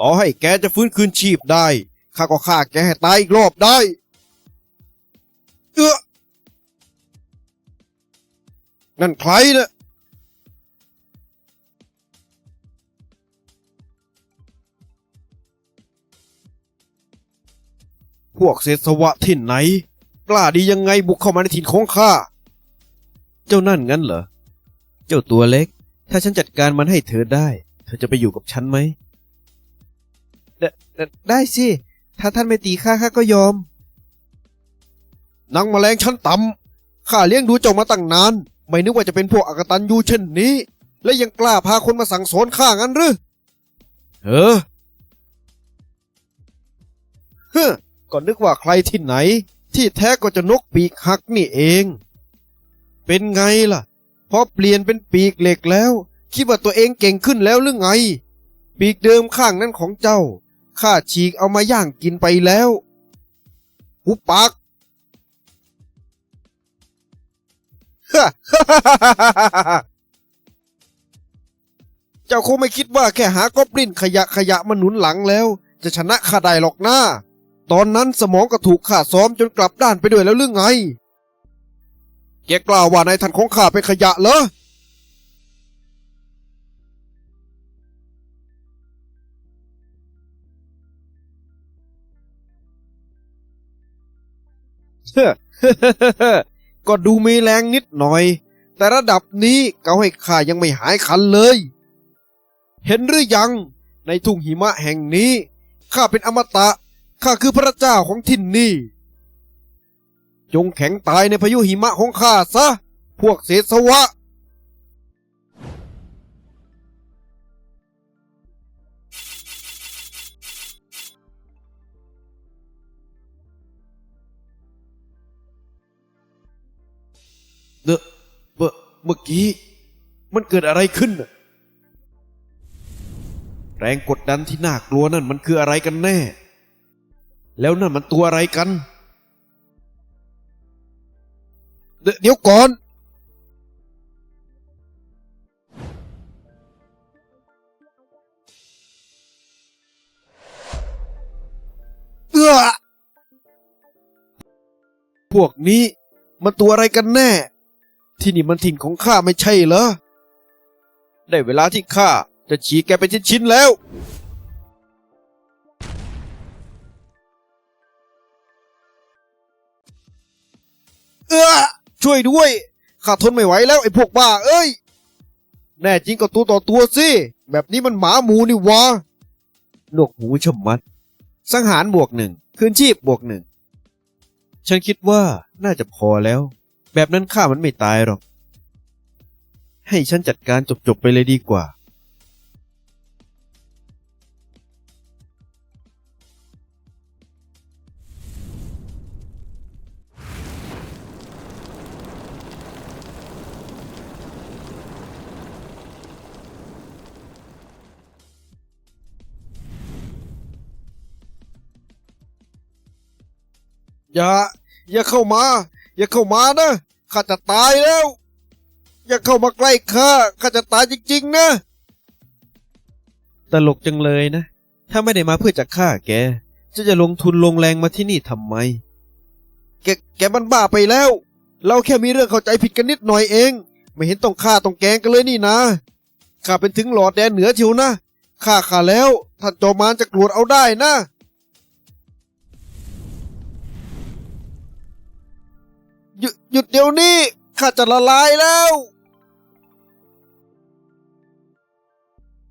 ต่อให้แกจะฟื้นคืนชีพได้ ข้าก็ฆ่าแกให้ตายอีกรอบได้ เออนั่นใครนะพวกเศษสวะที่ไหน กล้าดียังไงบุกเข้ามาในถิ่นของข้า เจ้านั่นงั้นเหรอ เจ้าตัวเล็ก ถ้าฉันจัดการมันให้เธอได้ เธอจะไปอยู่กับฉันไหม ได้สิ ถ้าท่านไม่ตีข้าข้าก็ยอมนางแมลงชั้นต่ำข้าเลี้ยงดูเจ้ามาตั้งนาน ไม่นึกว่าจะเป็นพวกอกตันยูเช่นนี้ และยังกล้าพาคนมาสั่งสอนข้างั้นหรือเออเฮ้อก็นึกว่าใครที่ไหน ที่แท้ก็จะนกปีกหักนี่เอง เป็นไงล่ะ พอเปลี่ยนเป็นปีกเหล็กแล้ว คิดว่าตัวเองเก่งขึ้นแล้วหรือไง ปีกเดิมข้างนั้นของเจ้า ข้าฉีกเอามาย่างกินไปแล้วหุบปากเจ้าคงไม่คิดว่าแค่หากอบลินขยะขยะมาหนุนหลังแล้ว จะชนะข้าได้หรอกนะตอนนั้นสมองก็ถูกข้าซ้อมจนกลับด้านไปด้วยแล้วหรือไงแกกล่าวว่านายท่านของข้าเป็นขยะเหรอ ก็ดูมีแรงนิดหน่อย แต่ระดับนี้เขาให้ข้ายังไม่หายคันเลย เห็นหรือยัง ในทุ่งหิมะแห่งนี้ข้าเป็นอมตะข้าคือพระเจ้าของทิ่นนี่ จงแข็งตายในพายุหิมะของข้าซะ พวกเศษสวะ เมื่อกี้ มันเกิดอะไรขึ้น แรงกดดันที่น่ากลัวนั่นมันคืออะไรกันแน่ แล้วนั่นมันตัวอะไรกัน เดี๋ยวก่อนเออพวกนี้มันตัวอะไรกันแน่ ที่นี่มันถิ่นของข้าไม่ใช่เหรอ ได้เวลาที่ข้าจะฉีกแกเป็นชิ้นๆแล้ว เออช่วยด้วย ข้าทนไม่ไหวแล้วไอ้พวกบ้า เอ้ย แน่จริงก็ตัวต่อตัวสิ แบบนี้มันหมาหมูนี่วะหนวกหูชะมัด สังหารบวกหนึ่ง คืนชีพบวกหนึ่ง ฉันคิดว่าน่าจะพอแล้ว แบบนั้นข้ามันไม่ตายหรอก ให้ฉันจัดการจบๆไปเลยดีกว่า อย่า อย่าเข้ามา อย่าเข้ามานะข้าจะตายแล้ว อย่าเข้ามาใกล้ข้าข้าจะตายจริง ๆ นะ ตลกจังเลยนะ ถ้าไม่ได้มาเพื่อจะฆ่าแก จะจะลงทุนลงแรงมาที่นี่ทำไม แกแกมันบ้าไปแล้ว เราแค่มีเรื่องเข้าใจผิดกันนิดหน่อยเอง ไม่เห็นต้องฆ่าต้องแกล้งกันเลยนี่นะข้าเป็นถึงหลอดแดนเหนือเชียวนะฆ่าข้าแล้ว ท่านจอมมารจะกรวดเอาได้นะ หยุดเดี๋ยวนี้ข้าจะละลายแล้ว